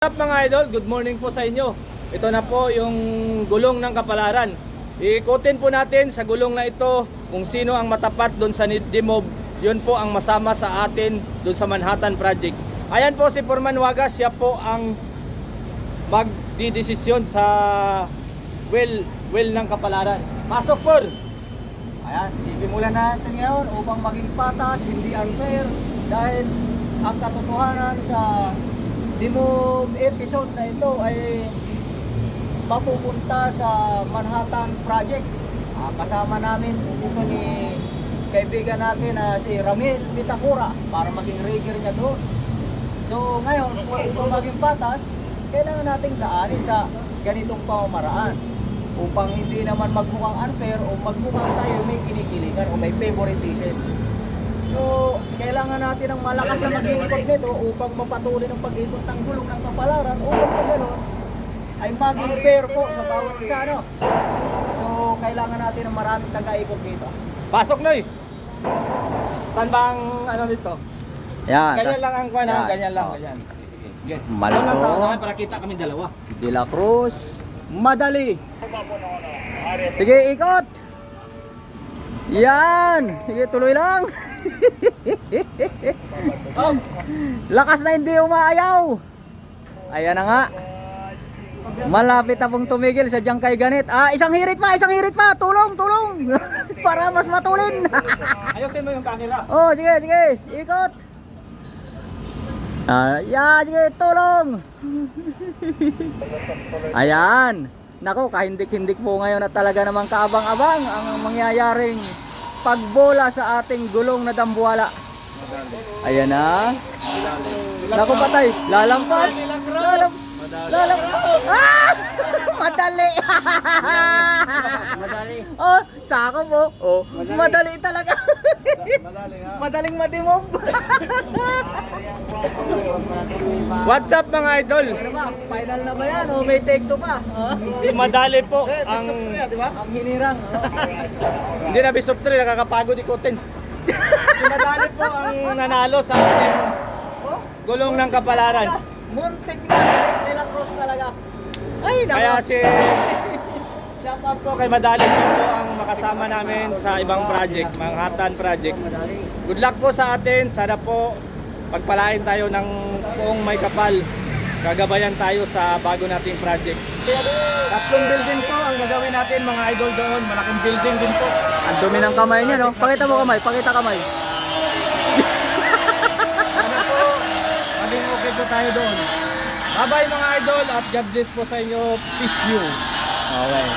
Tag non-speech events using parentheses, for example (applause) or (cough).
What's up mga idol? Good morning po sa inyo. Ito na po yung gulong ng kapalaran. Iikutin po natin sa gulong na ito kung sino ang matapat doon sa Dimob. Yun po ang masama sa atin doon sa Manhattan Project. Ayan po si Forman Wagas, siya po ang magdidesisyon sa well, well ng kapalaran. Pasok po! Ayan, sisimulan natin ngayon upang maging patas, hindi unfair dahil ang katotohanan sa demo episode na ito ay mapupunta sa Manhattan Project. Ah, kasama namin dito ni kaibigan natin na si Ramil Pitacura para maging rigger niya doon. So ngayon, upang maging patas, kailangan nating daanin sa ganitong pamamaraan upang hindi naman magmukhang unfair o magmukhang tayo may kinikilingan o may favoritism. So, kailangan natin ng malakas na mag-iikot nito upang mapatuloy ng pag-ikot ng gulong ng kapalaran upang sa ganun ay maging fair po sa bawat isa. No? So, kailangan natin ng maraming taga-ikot dito. Pasok Noy! Saan ba ang ano nito? Yan. Ganyan lang ang kwan ha? Yan. Ganyan lang, Oh. ganyan. Sige. Malaki. Ano lang sa unahan para kita kami dalawa. De La Cruz, madali. Sige, ikot. Yan. Sige, tuloy lang. (laughs) Oh, (laughs) Lakas na hindi umaayaw. Ayan na nga. Malapit na pong tumigil sa diyang kay ganit. Ah, isang hirit pa, isang hirit pa. Tulong, tulong. (laughs) Para mas matulin. (laughs) ayusin mo yung camera. oh, sige, sige. Ikot. Ah, yeah, sige, tulong. Ayan. Nako, kahindik-hindik po ngayon at talaga namang kaabang-abang ang mangyayaring pagbola sa ating gulong na dambuwala. Ayan na. Nako patay, lalampas. Lalam lalam Ah! Madali. Madali. oh, sako po. Oh, madali talaga. Madali ha. Madaling madimob. What's up mga idol? ano ba? Final na ba yan? O may take two pa? Oh. Si Madali po ang Ang hinirang. oh. hindi na bisop 3 nakakapagod ikutin. si Madali po ang nanalo sa ating Oh, gulong ng kapalaran. muntik na. De La Cruz talaga. Ay, nako. Kaya si Shout out po kay Madali po ang makasama namin sa ibang project, Manhattan Project. Good luck po sa atin. Sana po pagpalain tayo ng poong may kapal. Gagabayan tayo sa bago nating project. Tatlong building po ang gagawin natin mga idol doon. Malaking building din po. Ang dumi ng kamay niya, no? Pakita mo kamay, pakita kamay. Sana po maging okay po tayo doon. Bye bye mga idol at God bless po sa inyo. Peace you. Okay.